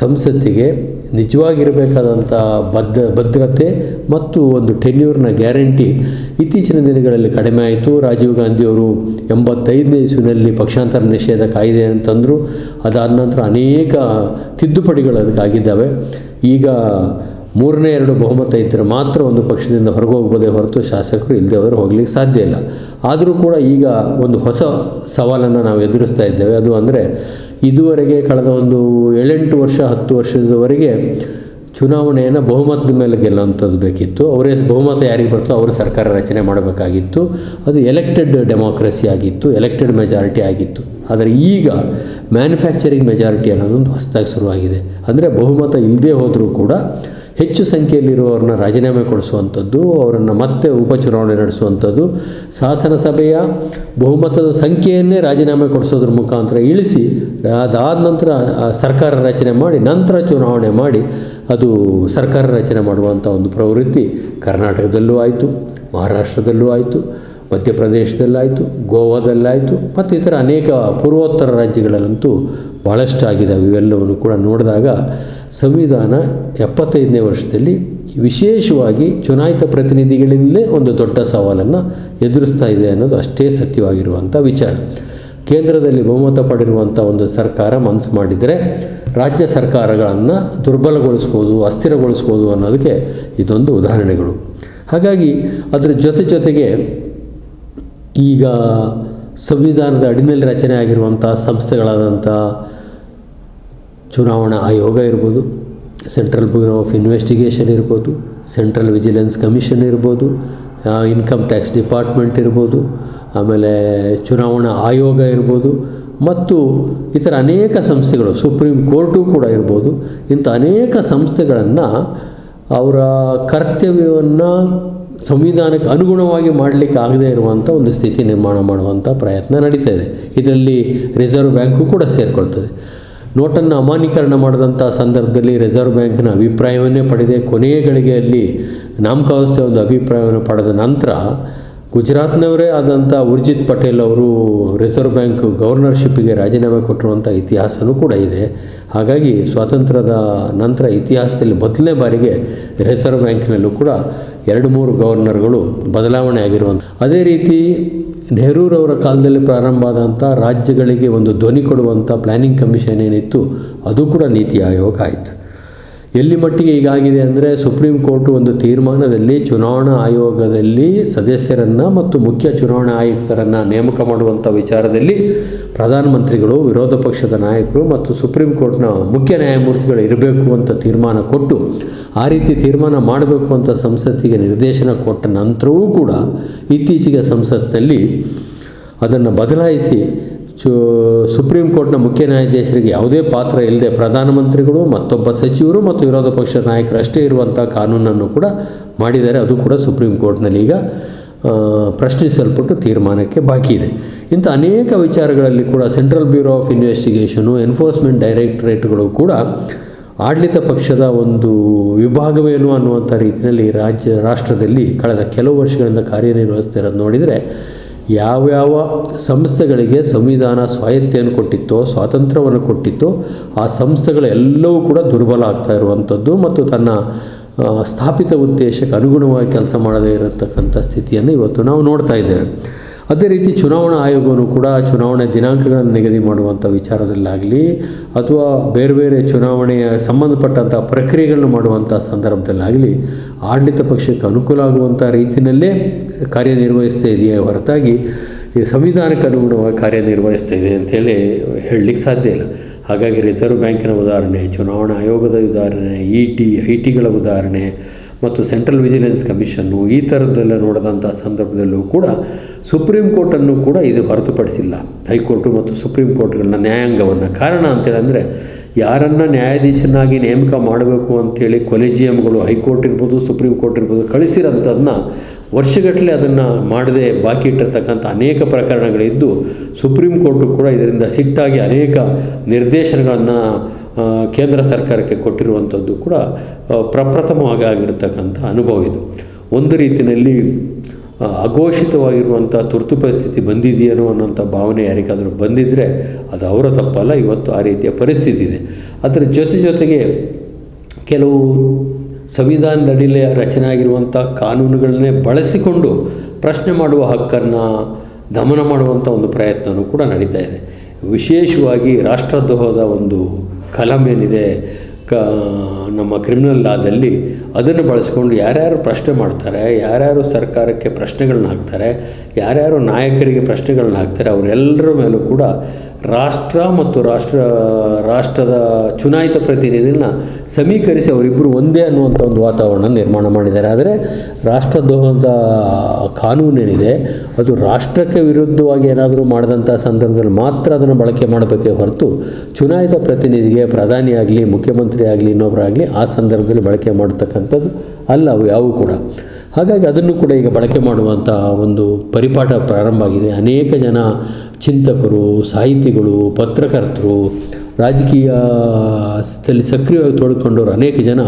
ಸಂಸತ್ತಿಗೆ ನಿಜವಾಗಿರಬೇಕಾದಂಥ ಬದ್ಧ, ಭದ್ರತೆ ಮತ್ತು ಒಂದು ಟೆನ್ಯೂರ್ನ ಗ್ಯಾರಂಟಿ ಇತ್ತೀಚಿನ ದಿನಗಳಲ್ಲಿ ಕಡಿಮೆ ಆಯಿತು. ರಾಜೀವ್ ಗಾಂಧಿಯವರು ಎಂಬತ್ತೈದನೇ ಇಸುವಿನಲ್ಲಿ ಪಕ್ಷಾಂತರ ನಿಷೇಧ ಕಾಯಿದೆ ಅಂತಂದರು ಅದಾದ ನಂತರ ಅನೇಕ ತಿದ್ದುಪಡಿಗಳು ಅದಕ್ಕಾಗಿದ್ದಾವೆ. ಈಗ ಮೂರನೇ ಎರಡು ಬಹುಮತ ಇದ್ದರೆ ಮಾತ್ರ ಒಂದು ಪಕ್ಷದಿಂದ ಹೊರಗೆ ಹೊರತು ಶಾಸಕರು ಇಲ್ಲದೆ ಹೋದರೆ ಹೋಗ್ಲಿಕ್ಕೆ ಸಾಧ್ಯ ಇಲ್ಲ. ಆದರೂ ಕೂಡ ಈಗ ಒಂದು ಹೊಸ ಸವಾಲನ್ನು ನಾವು ಎದುರಿಸ್ತಾ ಇದ್ದೇವೆ. ಅದು ಅಂದರೆ ಇದುವರೆಗೆ ಕಳೆದ ಒಂದು ಏಳೆಂಟು ವರ್ಷ, ಹತ್ತು ವರ್ಷದವರೆಗೆ ಚುನಾವಣೆಯನ್ನು ಬಹುಮತದ ಮೇಲೆ ಗೆಲ್ಲುವಂಥದ್ದು ಬೇಕಿತ್ತು. ಅವರೇ ಬಹುಮತ ಯಾರಿಗೆ ಬರ್ತೋ ಅವರು ಸರ್ಕಾರ ರಚನೆ ಮಾಡಬೇಕಾಗಿತ್ತು. ಅದು ಎಲೆಕ್ಟೆಡ್ ಡೆಮೋಕ್ರಸಿ ಆಗಿತ್ತು ಎಲೆಕ್ಟೆಡ್ ಮೆಜಾರಿಟಿ ಆಗಿತ್ತು. ಆದರೆ ಈಗ ಮ್ಯಾನುಫ್ಯಾಕ್ಚರಿಂಗ್ ಮೆಜಾರಿಟಿ ಅನ್ನೋದೊಂದು ಹೊಸದಾಗಿ ಶುರುವಾಗಿದೆ. ಅಂದರೆ ಬಹುಮತ ಇಲ್ಲದೇ ಹೋದರೂ ಕೂಡ ಹೆಚ್ಚು ಸಂಖ್ಯೆಯಲ್ಲಿರುವವ್ರನ್ನ ರಾಜೀನಾಮೆ ಕೊಡಿಸುವಂಥದ್ದು, ಅವರನ್ನು ಮತ್ತೆ ಉಪಚುನಾವಣೆ ನಡೆಸುವಂಥದ್ದು ಶಾಸನ ಸಭೆಯ ಬಹುಮತದ ಸಂಖ್ಯೆಯನ್ನೇ ರಾಜೀನಾಮೆ ಕೊಡಿಸೋದ್ರ ಮುಖಾಂತರ ಇಳಿಸಿ, ಅದಾದ ನಂತರ ಸರ್ಕಾರ ರಚನೆ ಮಾಡಿ, ನಂತರ ಚುನಾವಣೆ ಮಾಡಿ, ಅದು ಸರ್ಕಾರ ರಚನೆ ಮಾಡುವಂಥ ಒಂದು ಪ್ರವೃತ್ತಿ ಕರ್ನಾಟಕದಲ್ಲೂ ಆಯಿತು, ಮಹಾರಾಷ್ಟ್ರದಲ್ಲೂ ಆಯಿತು, ಮಧ್ಯಪ್ರದೇಶದಲ್ಲಾಯಿತು, ಗೋವಾದಲ್ಲಾಯಿತು, ಮತ್ತು ಇತರ ಅನೇಕ ಪೂರ್ವೋತ್ತರ ರಾಜ್ಯಗಳಲ್ಲಂತೂ ಭಾಳಷ್ಟು ಆಗಿದ್ದಾವೆ ಇವೆಲ್ಲವನ್ನು ಕೂಡ ನೋಡಿದಾಗ ಸಂವಿಧಾನ ಎಪ್ಪತ್ತೈದನೇ ವರ್ಷದಲ್ಲಿ ವಿಶೇಷವಾಗಿ ಚುನಾಯಿತ ಪ್ರತಿನಿಧಿಗಳಿಂದಲೇ ಒಂದು ದೊಡ್ಡ ಸವಾಲನ್ನು ಎದುರಿಸ್ತಾ ಇದೆ ಅನ್ನೋದು ಅಷ್ಟೇ ಸತ್ಯವಾಗಿರುವಂಥ ವಿಚಾರ. ಕೇಂದ್ರದಲ್ಲಿ ಬಹುಮತ ಪಡೆದಿರುವಂಥ ಒಂದು ಸರ್ಕಾರ ಮನಸ್ಸು ಮಾಡಿದರೆ ರಾಜ್ಯ ಸರ್ಕಾರಗಳನ್ನು ದುರ್ಬಲಗೊಳಿಸ್ಬೋದು, ಅಸ್ಥಿರಗೊಳಿಸ್ಬೋದು ಅನ್ನೋದಕ್ಕೆ ಇದೊಂದು ಉದಾಹರಣೆಗಳು. ಹಾಗಾಗಿ ಅದರ ಜೊತೆ ಜೊತೆಗೆ ಈಗ ಸಂವಿಧಾನದ ಅಡಿನಲ್ಲಿ ರಚನೆ ಆಗಿರುವಂಥ ಸಂಸ್ಥೆಗಳಾದಂಥ ಚುನಾವಣಾ ಆಯೋಗ ಇರ್ಬೋದು ಸೆಂಟ್ರಲ್ ಬ್ಯೂರೋ ಆಫ್ ಇನ್ವೆಸ್ಟಿಗೇಷನ್ ಇರ್ಬೋದು ಸೆಂಟ್ರಲ್ ವಿಜಿಲೆನ್ಸ್ ಕಮಿಷನ್ ಇರ್ಬೋದು ಇನ್ಕಮ್ ಟ್ಯಾಕ್ಸ್ ಡಿಪಾರ್ಟ್ಮೆಂಟ್ ಇರ್ಬೋದು, ಆಮೇಲೆ ಚುನಾವಣಾ ಆಯೋಗ ಇರ್ಬೋದು, ಮತ್ತು ಇತರ ಅನೇಕ ಸಂಸ್ಥೆಗಳು ಸುಪ್ರೀಂ ಕೋರ್ಟು ಕೂಡ ಇರ್ಬೋದು, ಇಂಥ ಅನೇಕ ಸಂಸ್ಥೆಗಳನ್ನು ಅವರ ಕರ್ತವ್ಯವನ್ನು ಸಂವಿಧಾನಕ್ಕೆ ಅನುಗುಣವಾಗಿ ಮಾಡಲಿಕ್ಕೆ ಆಗದೇ ಇರುವಂಥ ಒಂದು ಸ್ಥಿತಿ ನಿರ್ಮಾಣ ಮಾಡುವಂಥ ಪ್ರಯತ್ನ ನಡೀತಾ ಇದೆ. ಇದರಲ್ಲಿ ರಿಸರ್ವ್ ಬ್ಯಾಂಕು ಕೂಡ ಸೇರಿಕೊಳ್ತದೆ. ನೋಟನ್ನು ಅಮಾನ್ಯೀಕರಣ ಮಾಡಿದಂಥ ಸಂದರ್ಭದಲ್ಲಿ ರಿಸರ್ವ್ ಬ್ಯಾಂಕ್ನ ಅಭಿಪ್ರಾಯವನ್ನೇ ಪಡೆದೇ. ಕೊನೆಯ ಗಳಿಗೆಯಲ್ಲಿ ನಾಮಕಾವಸ್ಥೆ ಒಂದು ಅಭಿಪ್ರಾಯವನ್ನು ಪಡೆದ ನಂತರ ಗುಜರಾತ್ನವರೇ ಆದಂಥ ಉರ್ಜಿತ್ ಪಟೇಲ್ ಅವರು ರಿಸರ್ವ್ ಬ್ಯಾಂಕ್ ಗವರ್ನರ್ಶಿಪ್ಪಿಗೆ ರಾಜೀನಾಮೆ ಕೊಟ್ಟಿರುವಂಥ ಇತಿಹಾಸವೂ ಕೂಡ ಇದೆ. ಹಾಗಾಗಿ ಸ್ವಾತಂತ್ರ್ಯದ ನಂತರ ಇತಿಹಾಸದಲ್ಲಿ ಮೊದಲನೇ ಬಾರಿಗೆ ರಿಸರ್ವ್ ಬ್ಯಾಂಕ್ನಲ್ಲೂ ಕೂಡ ಎರಡು ಮೂರು ಗವರ್ನರ್ಗಳು ಬದಲಾವಣೆ ಆಗಿರುವಂಥ ಅದೇ ರೀತಿ ನೆಹರೂರವರ ಕಾಲದಲ್ಲಿ ಪ್ರಾರಂಭ ಆದಂಥ ರಾಜ್ಯಗಳಿಗೆ ಒಂದು ಧ್ವನಿ ಕೊಡುವಂಥ ಪ್ಲ್ಯಾನಿಂಗ್ ಕಮಿಷನ್ ಏನಿತ್ತು, ಅದು ಕೂಡ ನೀತಿ ಆಯೋಗ ಆಯಿತು. ಎಲ್ಲಿ ಮಟ್ಟಿಗೆ ಈಗಾಗಿದೆ ಅಂದರೆ ಸುಪ್ರೀಂ ಕೋರ್ಟ್ ಒಂದು ತೀರ್ಮಾನದಲ್ಲಿ ಚುನಾವಣಾ ಆಯೋಗದಲ್ಲಿ ಸದಸ್ಯರನ್ನು ಮತ್ತು ಮುಖ್ಯ ಚುನಾವಣಾ ಆಯುಕ್ತರನ್ನು ನೇಮಕ ಮಾಡುವಂಥ ವಿಚಾರದಲ್ಲಿ ಪ್ರಧಾನಮಂತ್ರಿಗಳು, ವಿರೋಧ ಪಕ್ಷದ ನಾಯಕರು ಮತ್ತು ಸುಪ್ರೀಂ ಕೋರ್ಟ್ನ ಮುಖ್ಯ ನ್ಯಾಯಮೂರ್ತಿಗಳು ಇರಬೇಕು ಅಂತ ತೀರ್ಮಾನ ಕೊಟ್ಟು, ಆ ರೀತಿ ತೀರ್ಮಾನ ಮಾಡಬೇಕು ಅಂತ ಸಂಸತ್ತಿಗೆ ನಿರ್ದೇಶನ ಕೊಟ್ಟ ನಂತರವೂ ಕೂಡ ಇತ್ತೀಚೆಗೆ ಸಂಸತ್ನಲ್ಲಿ ಅದನ್ನು ಬದಲಾಯಿಸಿ ಚು, ಸುಪ್ರೀಂ ಕೋರ್ಟ್ನ ಮುಖ್ಯ ನ್ಯಾಯಾಧೀಶರಿಗೆ ಯಾವುದೇ ಪಾತ್ರ ಇಲ್ಲದೆ ಪ್ರಧಾನಮಂತ್ರಿಗಳು, ಮತ್ತೊಬ್ಬ ಸಚಿವರು ಮತ್ತು ವಿರೋಧ ಪಕ್ಷದ ನಾಯಕರು ಅಷ್ಟೇ ಇರುವಂಥ ಕಾನೂನನ್ನು ಕೂಡ ಮಾಡಿದ್ದಾರೆ. ಅದು ಕೂಡ ಸುಪ್ರೀಂ ಕೋರ್ಟ್ನಲ್ಲಿ ಈಗ ಪ್ರಶ್ನಿಸಲ್ಪಟ್ಟು ತೀರ್ಮಾನಕ್ಕೆ ಬಾಕಿ ಇದೆ. ಇಂಥ ಅನೇಕ ವಿಚಾರಗಳಲ್ಲಿ ಕೂಡ central bureau of investigation, enforcement ಡೈರೆಕ್ಟರೇಟ್ಗಳು ಕೂಡ ಆಡಳಿತ ಪಕ್ಷದ ಒಂದು ವಿಭಾಗವೇನು ಅನ್ನುವಂಥ ರೀತಿಯಲ್ಲಿ ರಾಜ್ಯ, ರಾಷ್ಟ್ರದಲ್ಲಿ ಕಳೆದ ಕೆಲವು ವರ್ಷಗಳಿಂದ ಕಾರ್ಯನಿರ್ವಹಿಸ್ತಿರೋದು ನೋಡಿದರೆ ಯಾವ್ಯಾವ ಸಂಸ್ಥೆಗಳಿಗೆ ಸಂವಿಧಾನ ಸ್ವಾಯತ್ತೆಯನ್ನು ಕೊಟ್ಟಿತ್ತೋ, ಸ್ವಾತಂತ್ರ್ಯವನ್ನು ಕೊಟ್ಟಿತ್ತೋ, ಆ ಸಂಸ್ಥೆಗಳೆಲ್ಲವೂ ಕೂಡ ದುರ್ಬಲ ಆಗ್ತಾ ಇರುವಂಥದ್ದು ಮತ್ತು ತನ್ನ ಸ್ಥಾಪಿತ ಉದ್ದೇಶಕ್ಕೆ ಅನುಗುಣವಾಗಿ ಕೆಲಸ ಮಾಡದೇ ಇರತಕ್ಕಂಥ ಸ್ಥಿತಿಯನ್ನು ಇವತ್ತು ನಾವು ನೋಡ್ತಾ ಇದ್ದೇವೆ. ಅದೇ ರೀತಿ ಚುನಾವಣಾ ಆಯೋಗವನ್ನು ಕೂಡ ಚುನಾವಣೆ ದಿನಾಂಕಗಳನ್ನು ನಿಗದಿ ಮಾಡುವಂಥ ವಿಚಾರದಲ್ಲಾಗಲಿ ಅಥವಾ ಬೇರೆ ಬೇರೆ ಚುನಾವಣೆಯ ಸಂಬಂಧಪಟ್ಟಂಥ ಪ್ರಕ್ರಿಯೆಗಳನ್ನು ಮಾಡುವಂಥ ಸಂದರ್ಭದಲ್ಲಾಗಲಿ ಆಡಳಿತ ಪಕ್ಷಕ್ಕೆ ಅನುಕೂಲ ಆಗುವಂಥ ರೀತಿಯಲ್ಲೇ ಕಾರ್ಯನಿರ್ವಹಿಸ್ತಾ ಇದೆಯೇ ಹೊರತಾಗಿ ಈ ಸಂವಿಧಾನಕ್ಕೆ ಅನುಗುಣವಾಗಿ ಕಾರ್ಯನಿರ್ವಹಿಸ್ತಾ ಇದೆ ಅಂತೇಳಿ ಹೇಳಲಿಕ್ಕೆ ಸಾಧ್ಯ ಇಲ್ಲ. ಹಾಗಾಗಿ ರಿಸರ್ವ್ ಬ್ಯಾಂಕಿನ ಉದಾಹರಣೆ, ಚುನಾವಣಾ ಆಯೋಗದ ಉದಾಹರಣೆ, ಇ ಟಿ, ಐ ಟಿಗಳ ಉದಾಹರಣೆ ಮತ್ತು ಸೆಂಟ್ರಲ್ ವಿಜಿಲೆನ್ಸ್ ಕಮಿಷನ್ನು ಈ ಥರದ್ದೆಲ್ಲ ನೋಡಿದಂಥ ಸಂದರ್ಭದಲ್ಲೂ ಕೂಡ ಸುಪ್ರೀಂ ಕೋರ್ಟನ್ನು ಕೂಡ ಇದು ಹೊರತುಪಡಿಸಿಲ್ಲ. ಹೈಕೋರ್ಟು ಮತ್ತು ಸುಪ್ರೀಂ ಕೋರ್ಟ್ಗಳನ್ನ ನ್ಯಾಯಾಂಗವನ್ನು. ಕಾರಣ ಅಂತೇಳಂದರೆ ಯಾರನ್ನು ನ್ಯಾಯಾಧೀಶನಾಗಿ ನೇಮಕ ಮಾಡಬೇಕು ಅಂಥೇಳಿ ಕೊಲೆಜಿಯಂಗಳು ಹೈಕೋರ್ಟ್ ಇರ್ಬೋದು, ಸುಪ್ರೀಂ ಕೋರ್ಟ್ ಇರ್ಬೋದು ಕಳಿಸಿರೋಂಥದ್ದನ್ನ ವರ್ಷಗಟ್ಟಲೆ ಅದನ್ನು ಮಾಡದೆ ಬಾಕಿ ಇಟ್ಟಿರ್ತಕ್ಕಂಥ ಅನೇಕ ಪ್ರಕರಣಗಳಿದ್ದು ಸುಪ್ರೀಂ ಕೋರ್ಟು ಕೂಡ ಇದರಿಂದ ಸಿಟ್ಟಾಗಿ ಅನೇಕ ನಿರ್ದೇಶನಗಳನ್ನು ಕೇಂದ್ರ ಸರ್ಕಾರಕ್ಕೆ ಕೊಟ್ಟಿರುವಂಥದ್ದು ಕೂಡ ಪ್ರಪ್ರಥಮವಾಗಿ ಆಗಿರತಕ್ಕಂಥ ಅನುಭವ ಇದು. ಒಂದು ರೀತಿಯಲ್ಲಿ ಅಘೋಷಿತವಾಗಿರುವಂಥ ತುರ್ತು ಪರಿಸ್ಥಿತಿ ಬಂದಿದೆಯೇನೋ ಅನ್ನೋಂಥ ಭಾವನೆ ಯಾರಿಗಾದರೂ ಬಂದಿದ್ದರೆ ಅದು ಅವರ ತಪ್ಪಲ್ಲ, ಇವತ್ತು ಆ ರೀತಿಯ ಪರಿಸ್ಥಿತಿ ಇದೆ. ಅದರ ಜೊತೆ ಜೊತೆಗೆ ಕೆಲವು ಸಂವಿಧಾನದ ಅಡಿಲೇ ರಚನೆ ಆಗಿರುವಂಥ ಕಾನೂನುಗಳನ್ನೇ ಬಳಸಿಕೊಂಡು ಪ್ರಶ್ನೆ ಮಾಡುವ ಹಕ್ಕನ್ನು ದಮನ ಮಾಡುವಂಥ ಒಂದು ಪ್ರಯತ್ನವೂ ಕೂಡ ನಡೀತಾ ಇದೆ. ವಿಶೇಷವಾಗಿ ರಾಷ್ಟ್ರದ್ರೋಹದ ಒಂದು ಕಲಂ ಏನಿದೆ, ಕ, ನಮ್ಮ ಕ್ರಿಮಿನಲ್ ಲಾದಲ್ಲಿ ಅದನ್ನು ಬಳಸ್ಕೊಂಡು ಯಾರ್ಯಾರು ಪ್ರಶ್ನೆ ಮಾಡ್ತಾರೆ, ಯಾರ್ಯಾರು ಸರ್ಕಾರಕ್ಕೆ ಪ್ರಶ್ನೆಗಳನ್ನ ಹಾಕ್ತಾರೆ, ಯಾರ್ಯಾರು ನಾಯಕರಿಗೆ ಪ್ರಶ್ನೆಗಳನ್ನ ಹಾಕ್ತಾರೆ, ಅವರೆಲ್ಲರ ಮೇಲೂ ಕೂಡ ರಾಷ್ಟ್ರ ಮತ್ತು ರಾಷ್ಟ್ರ, ರಾಷ್ಟ್ರದ ಚುನಾಯಿತ ಪ್ರತಿನಿಧಿನ ಸಮೀಕರಿಸಿ ಅವರಿಬ್ಬರು ಒಂದೇ ಅನ್ನುವಂಥ ಒಂದು ವಾತಾವರಣ ನಿರ್ಮಾಣ ಮಾಡಿದ್ದಾರೆ. ಆದರೆ ರಾಷ್ಟ್ರದ್ರೋಹದ ಕಾನೂನೇನಿದೆ, ಅದು ರಾಷ್ಟ್ರಕ್ಕೆ ವಿರುದ್ಧವಾಗಿ ಏನಾದರೂ ಮಾಡಿದಂಥ ಸಂದರ್ಭದಲ್ಲಿ ಮಾತ್ರ ಅದನ್ನು ಬಳಕೆ ಮಾಡಬೇಕೇ ಹೊರತು ಚುನಾಯಿತ ಪ್ರತಿನಿಧಿಗೆ ಪ್ರಧಾನಿಯಾಗಲಿ ಮುಖ್ಯಮಂತ್ರಿ ಆಗಲಿ ಇನ್ನೊಬ್ಬರಾಗಲಿ ಆ ಸಂದರ್ಭದಲ್ಲಿ ಬಳಕೆ ಮಾಡತಕ್ಕಂಥದ್ದು ಅಲ್ಲ, ಅವು ಯಾವೂ ಕೂಡ. ಹಾಗಾಗಿ ಅದನ್ನು ಕೂಡ ಈಗ ಬಳಕೆ ಮಾಡುವಂಥ ಒಂದು ಪರಿಪಾಠ ಪ್ರಾರಂಭ ಆಗಿದೆ. ಅನೇಕ ಜನ ಚಿಂತಕರು, ಸಾಹಿತಿಗಳು, ಪತ್ರಕರ್ತರು, ರಾಜಕೀಯ ರಾಜಕೀಯದಲ್ಲಿ ಸಕ್ರಿಯವಾಗಿ ತೊಡ್ಕೊಂಡವರು ಅನೇಕ ಜನ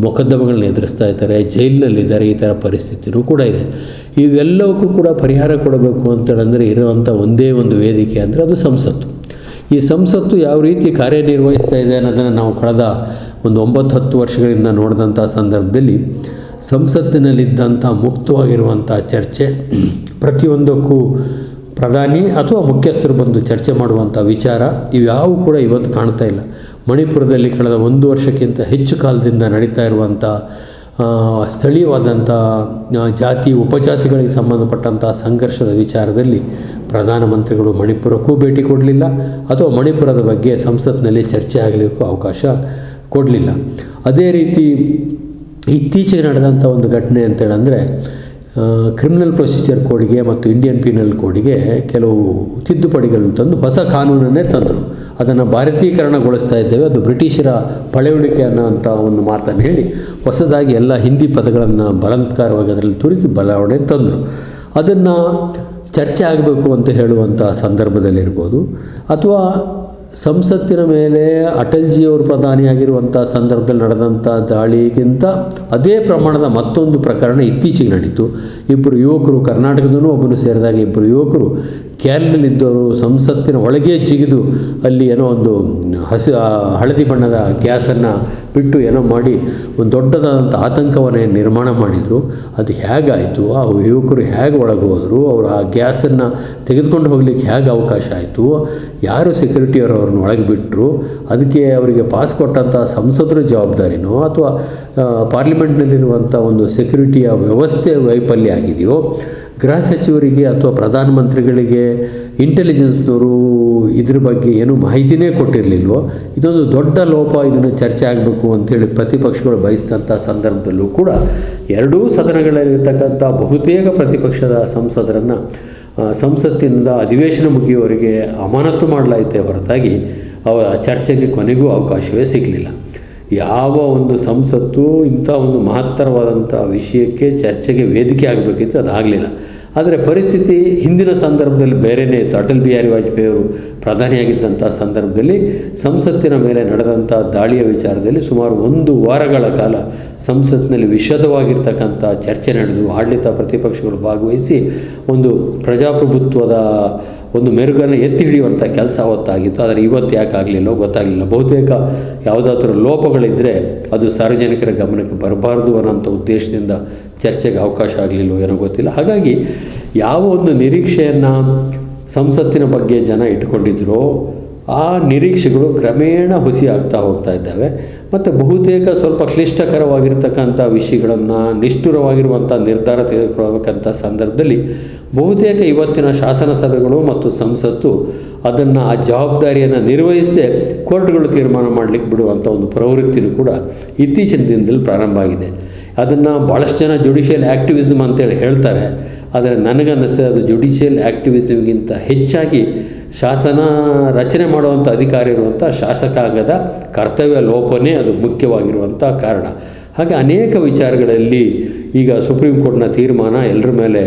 ಮೊಕದ್ದಮೆಗಳನ್ನ ಎದುರಿಸ್ತಾ ಇದ್ದಾರೆ, ಜೈಲಿನಲ್ಲಿದ್ದಾರೆ, ಈ ಥರ ಪರಿಸ್ಥಿತಿನೂ ಕೂಡ ಇದೆ. ಇವೆಲ್ಲವಕ್ಕೂ ಕೂಡ ಪರಿಹಾರ ಕೊಡಬೇಕು ಅಂತೇಳಂದರೆ ಇರುವಂಥ ಒಂದೇ ಒಂದು ವೇದಿಕೆ ಅಂದರೆ ಅದು ಸಂಸತ್ತು. ಈ ಸಂಸತ್ತು ಯಾವ ರೀತಿ ಕಾರ್ಯನಿರ್ವಹಿಸ್ತಾ ಇದೆ ಅನ್ನೋದನ್ನು ನಾವು ಕಳೆದ ಒಂದು ಒಂಬತ್ತು ಹತ್ತು ವರ್ಷಗಳಿಂದ ನೋಡಿದಂಥ ಸಂದರ್ಭದಲ್ಲಿ ಸಂಸತ್ತಿನಲ್ಲಿದ್ದಂಥ ಮುಕ್ತವಾಗಿರುವಂಥ ಚರ್ಚೆ ಪ್ರತಿಯೊಂದಕ್ಕೂ ಪ್ರಧಾನಿ ಅಥವಾ ಮುಖ್ಯಸ್ಥರು ಬಂದು ಚರ್ಚೆ ಮಾಡುವಂಥ ವಿಚಾರ ಇವ್ಯಾವು ಕೂಡ ಇವತ್ತು ಕಾಣ್ತಾ ಇಲ್ಲ. ಮಣಿಪುರದಲ್ಲಿ ಕಳೆದ ಒಂದು ವರ್ಷಕ್ಕಿಂತ ಹೆಚ್ಚು ಕಾಲದಿಂದ ನಡೀತಾ ಇರುವಂಥ ಸ್ಥಳೀಯವಾದಂಥ ಜಾತಿ, ಉಪಜಾತಿಗಳಿಗೆ ಸಂಬಂಧಪಟ್ಟಂಥ ಸಂಘರ್ಷದ ವಿಚಾರದಲ್ಲಿ ಪ್ರಧಾನಮಂತ್ರಿಗಳು ಮಣಿಪುರಕ್ಕೂ ಭೇಟಿ ಕೊಡಲಿಲ್ಲ ಅಥವಾ ಮಣಿಪುರದ ಬಗ್ಗೆ ಸಂಸತ್ನಲ್ಲಿ ಚರ್ಚೆ ಆಗಲಿಕ್ಕೂ ಅವಕಾಶ ಕೊಡಲಿಲ್ಲ. ಅದೇ ರೀತಿ ಇತ್ತೀಚೆಗೆ ನಡೆದಂಥ ಒಂದು ಘಟನೆ ಅಂತೇಳಂದರೆ ಕ್ರಿಮಿನಲ್ ಪ್ರೊಸೀಜರ್ ಕೋಡಿಗೆ ಮತ್ತು ಇಂಡಿಯನ್ ಪೀನಲ್ ಕೋಡಿಗೆ ಕೆಲವು ತಿದ್ದುಪಡಿಗಳನ್ನು ತಂದು ಹೊಸ ಕಾನೂನನ್ನೇ ತಂದರು. ಅದನ್ನು ಭಾರತೀಕರಣಗೊಳಿಸ್ತಾ ಇದ್ದೇವೆ. ಅದು ಬ್ರಿಟಿಷರ ಪಳೆಯುಳಿಕೆ ಅನ್ನೋಂಥ ಒಂದು ಮಾತನ್ನು ಹೇಳಿ, ಹೊಸದಾಗಿ ಎಲ್ಲ ಹಿಂದಿ ಪದಗಳನ್ನು ಬಲಾತ್ಕಾರವಾಗಿ ಅದರಲ್ಲಿ ತುರುಕಿ ಬದಲಾವಣೆ ತಂದರು. ಅದನ್ನು ಚರ್ಚೆ ಆಗಬೇಕು ಅಂತ ಹೇಳುವಂಥ ಸಂದರ್ಭದಲ್ಲಿರ್ಬೋದು ಅಥವಾ ಸಂಸತ್ತಿನ ಮೇಲೆ ಅಟಲ್ಜಿಯವರು ಪ್ರಧಾನಿಯಾಗಿರುವಂಥ ಸಂದರ್ಭದಲ್ಲಿ ನಡೆದಂಥ ದಾಳಿಗಿಂತ ಅದೇ ಪ್ರಮಾಣದ ಮತ್ತೊಂದು ಪ್ರಕರಣ ಇತ್ತೀಚೆಗೆ ನಡೀತು. ಇಬ್ಬರು ಯುವಕರು ಕರ್ನಾಟಕದೂ ಒಬ್ಬರು ಸೇರಿದಾಗ ಇಬ್ಬರು ಯುವಕರು ಕೇರಳದಲ್ಲಿದ್ದವರು ಸಂಸತ್ತಿನ ಒಳಗೆ ಜಿಗಿದು ಅಲ್ಲಿ ಏನೋ ಒಂದು ಹಸಿ ಹಳದಿ ಬಣ್ಣದ ಗ್ಯಾಸನ್ನು ಬಿಟ್ಟು ಏನೋ ಮಾಡಿ ಒಂದು ದೊಡ್ಡದಾದಂಥ ಆತಂಕವನ್ನೇ ನಿರ್ಮಾಣ ಮಾಡಿದರು. ಅದು ಹೇಗಾಯಿತು? ಆ ಯುವಕರು ಹೇಗೆ ಒಳಗೆ ಹೋದರು ಅವರು ಆ ಗ್ಯಾಸನ್ನು ತೆಗೆದುಕೊಂಡು ಹೋಗ್ಲಿಕ್ಕೆ ಹೇಗೆ ಅವಕಾಶ ಆಯಿತು? ಯಾರು ಸೆಕ್ಯೂರಿಟಿಯವರು ಅವ್ರನ್ನ ಒಳಗೆ ಬಿಟ್ಟರು ಅದಕ್ಕೆ ಅವರಿಗೆ ಪಾಸ್ ಕೊಟ್ಟಂಥ ಸಂಸದರ ಜವಾಬ್ದಾರಿನೋ? ಅಥವಾ ಪಾರ್ಲಿಮೆಂಟ್ನಲ್ಲಿರುವಂಥ ಒಂದು ಸೆಕ್ಯೂರಿಟಿಯ ವ್ಯವಸ್ಥೆ ವೈಫಲ್ಯ ಆಗಿದೆಯೋ? ಗೃಹ ಸಚಿವರಿಗೆ ಅಥವಾ ಪ್ರಧಾನಮಂತ್ರಿಗಳಿಗೆ ಇಂಟೆಲಿಜೆನ್ಸ್ನವರು ಇದ್ರ ಬಗ್ಗೆ ಏನು ಮಾಹಿತಿನೇ ಕೊಟ್ಟಿರಲಿಲ್ವೋ, ಇದೊಂದು ದೊಡ್ಡ ಲೋಪ ಇದನ್ನು ಚರ್ಚೆ ಆಗಬೇಕು ಅಂತೇಳಿ ಪ್ರತಿಪಕ್ಷಗಳು ಬಯಸಿದಂಥ ಸಂದರ್ಭದಲ್ಲೂ ಕೂಡ ಎರಡೂ ಸದನಗಳಲ್ಲಿರ್ತಕ್ಕಂಥ ಬಹುತೇಕ ಪ್ರತಿಪಕ್ಷದ ಸಂಸದರನ್ನು ಸಂಸತ್ತಿನಿಂದ ಅಧಿವೇಶನ ಮುಗಿಯುವವರಿಗೆ ಅಮಾನತು ಮಾಡಲಾಯಿತೇ ಹೊರತಾಗಿ ಅವರ ಚರ್ಚೆಗೆ ಕೊನೆಗೂ ಅವಕಾಶವೇ ಸಿಗಲಿಲ್ಲ. ಯಾವ ಒಂದು ಸಂಸತ್ತು ಇಂಥ ಒಂದು ಮಹತ್ತರವಾದಂಥ ವಿಷಯಕ್ಕೆ ಚರ್ಚೆಗೆ ವೇದಿಕೆ ಆಗಬೇಕಿತ್ತು ಅದಾಗಲಿಲ್ಲ ಆದರೆ ಪರಿಸ್ಥಿತಿ ಹಿಂದಿನ ಸಂದರ್ಭದಲ್ಲಿ ಬೇರೆಯೇ ಇತ್ತು. ಅಟಲ್ ಬಿಹಾರಿ ವಾಜಪೇಯಿ ಅವರು ಪ್ರಧಾನಿಯಾಗಿದ್ದಂಥ ಸಂದರ್ಭದಲ್ಲಿ ಸಂಸತ್ತಿನ ಮೇಲೆ ನಡೆದಂಥ ದಾಳಿಯ ವಿಚಾರದಲ್ಲಿ ಸುಮಾರು ಒಂದು ವಾರಗಳ ಕಾಲ ಸಂಸತ್ತಿನಲ್ಲಿ ವಿಷದವಾಗಿರ್ತಕ್ಕಂಥ ಚರ್ಚೆ ನಡೆದು ಆಡಳಿತ ಪ್ರತಿಪಕ್ಷಗಳು ಭಾಗವಹಿಸಿ ಒಂದು ಪ್ರಜಾಪ್ರಭುತ್ವದ ಒಂದು ಮೆರುಗನ್ನು ಎತ್ತಿ ಹಿಡಿಯುವಂಥ ಕೆಲಸ ಅವತ್ತಾಗಿತ್ತು. ಆದರೆ ಇವತ್ತು ಯಾಕೆ ಆಗಲಿಲ್ಲೋ ಗೊತ್ತಾಗಲಿಲ್ಲ. ಬಹುತೇಕ ಯಾವುದಾದ್ರೂ ಲೋಪಗಳಿದ್ದರೆ ಅದು ಸಾರ್ವಜನಿಕರ ಗಮನಕ್ಕೆ ಬರಬಾರ್ದು ಅನ್ನೋಂಥ ಉದ್ದೇಶದಿಂದ ಚರ್ಚೆಗೆ ಅವಕಾಶ ಆಗಲಿಲ್ಲೋ ಏನೋ ಗೊತ್ತಿಲ್ಲ. ಹಾಗಾಗಿ ಯಾವ ಒಂದು ನಿರೀಕ್ಷೆಯನ್ನು ಸಂಸತ್ತಿನ ಬಗ್ಗೆ ಜನ ಇಟ್ಕೊಂಡಿದ್ರೋ ಆ ನಿರೀಕ್ಷೆಗಳು ಕ್ರಮೇಣ ಹುಸಿ ಆಗ್ತಾ ಹೋಗ್ತಾ ಇದ್ದಾವೆ. ಮತ್ತು ಬಹುತೇಕ ಸ್ವಲ್ಪ ಕ್ಲಿಷ್ಟಕರವಾಗಿರ್ತಕ್ಕಂಥ ವಿಷಯಗಳನ್ನು ನಿಷ್ಠುರವಾಗಿರುವಂಥ ನಿರ್ಧಾರ ತೆಗೆದುಕೊಳ್ಳಬೇಕಂತ ಸಂದರ್ಭದಲ್ಲಿ ಬಹುತೇಕ ಇವತ್ತಿನ ಶಾಸನ ಸಭೆಗಳು ಮತ್ತು ಸಂಸತ್ತು ಅದನ್ನು ಆ ಜವಾಬ್ದಾರಿಯನ್ನು ನಿರ್ವಹಿಸದೆ ಕೋರ್ಟ್ಗಳು ತೀರ್ಮಾನ ಮಾಡಲಿಕ್ಕೆ ಬಿಡುವಂಥ ಒಂದು ಪ್ರವೃತ್ತಿನೂ ಕೂಡ ಇತ್ತೀಚಿನ ದಿನದಲ್ಲಿ ಪ್ರಾರಂಭ ಆಗಿದೆ. ಅದನ್ನು ಭಾಳಷ್ಟು ಜನ ಜುಡಿಷಿಯಲ್ ಆ್ಯಕ್ಟಿವಿಸಮ್ ಅಂತೇಳಿ ಹೇಳ್ತಾರೆ. ಆದರೆ ನನಗನ್ನಿಸ್ತದೆ ಅದು ಜುಡಿಷಿಯಲ್ ಆ್ಯಕ್ಟಿವಿಸಮ್ಗಿಂತ ಹೆಚ್ಚಾಗಿ ಶಾಸನ ರಚನೆ ಮಾಡುವಂಥ ಅಧಿಕಾರ ಇರುವಂಥ ಶಾಸಕಾಂಗದ ಕರ್ತವ್ಯ ಲೋಪನೇ ಅದು ಮುಖ್ಯವಾಗಿರುವಂಥ ಕಾರಣ. ಹಾಗೆ ಅನೇಕ ವಿಚಾರಗಳಲ್ಲಿ ಈಗ ಸುಪ್ರೀಂ ಕೋರ್ಟ್ನ ತೀರ್ಮಾನ ಎಲ್ಲರ ಮೇಲೆ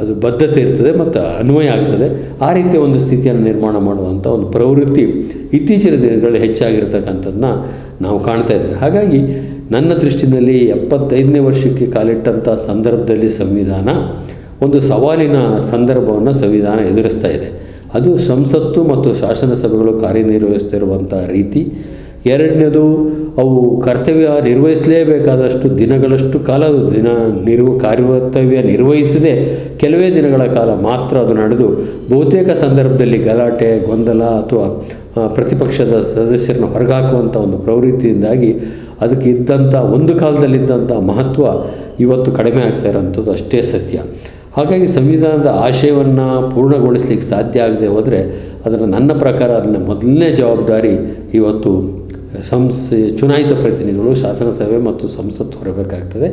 ಅದು ಬದ್ಧತೆ ಇರ್ತದೆ ಮತ್ತು ಅನ್ವಯ ಆಗ್ತದೆ. ಆ ರೀತಿಯ ಒಂದು ಸ್ಥಿತಿಯನ್ನು ನಿರ್ಮಾಣ ಮಾಡುವಂಥ ಒಂದು ಪ್ರವೃತ್ತಿ ಇತ್ತೀಚಿನ ದಿನಗಳಲ್ಲಿ ಹೆಚ್ಚಾಗಿರ್ತಕ್ಕಂಥದ್ದನ್ನ ನಾವು ಕಾಣ್ತಾ ಇದ್ದೇವೆ. ಹಾಗಾಗಿ ನನ್ನ ದೃಷ್ಟಿನಲ್ಲಿ ಎಪ್ಪತ್ತೈದನೇ ವರ್ಷಕ್ಕೆ ಕಾಲಿಟ್ಟಂಥ ಸಂದರ್ಭದಲ್ಲಿ ಸಂವಿಧಾನ ಒಂದು ಸವಾಲಿನ ಸಂದರ್ಭವನ್ನು ಸಂವಿಧಾನ ಎದುರಿಸ್ತಾ ಇದೆ. ಅದು ಸಂಸತ್ತು ಮತ್ತು ಶಾಸನ ಸಭೆಗಳು ಕಾರ್ಯನಿರ್ವಹಿಸ್ತಿರುವಂಥ ರೀತಿ. ಎರಡನೇದು, ಅವು ಕರ್ತವ್ಯ ನಿರ್ವಹಿಸಲೇಬೇಕಾದಷ್ಟು ದಿನಗಳಷ್ಟು ಕಾಲ ದಿನ ನಿರ್ವ ಕಾರ್ಯತವ್ಯ ನಿರ್ವಹಿಸದೆ ಕೆಲವೇ ದಿನಗಳ ಕಾಲ ಮಾತ್ರ ಅದು ನಡೆದು ಬಹುತೇಕ ಸಂದರ್ಭದಲ್ಲಿ ಗಲಾಟೆ, ಗೊಂದಲ ಅಥವಾ ಪ್ರತಿಪಕ್ಷದ ಸದಸ್ಯರನ್ನು ಹೊರಗಾಕುವಂಥ ಒಂದು ಪ್ರವೃತ್ತಿಯಿಂದಾಗಿ ಅದಕ್ಕೆ ಇದ್ದಂಥ ಒಂದು ಕಾಲದಲ್ಲಿದ್ದಂಥ ಮಹತ್ವ ಇವತ್ತು ಕಡಿಮೆ ಆಗ್ತಾ ಇರೋಂಥದ್ದು ಅಷ್ಟೇ ಸತ್ಯ. ಹಾಗಾಗಿ ಸಂವಿಧಾನದ ಆಶಯವನ್ನು ಪೂರ್ಣಗೊಳಿಸ್ಲಿಕ್ಕೆ ಸಾಧ್ಯ ಆಗದೆ ಹೋದರೆ ಅದನ್ನು ನನ್ನ ಪ್ರಕಾರ ಅದನ್ನ ಮೊದಲನೇ ಜವಾಬ್ದಾರಿ ಇವತ್ತು ಸಂಸ್ಥೆ ಚುನಾಯಿತ ಪ್ರತಿನಿಧಿಗಳು ಶಾಸನಸಭೆ ಮತ್ತು ಸಂಸತ್ತು ಹೊರಬೇಕಾಗ್ತದೆ.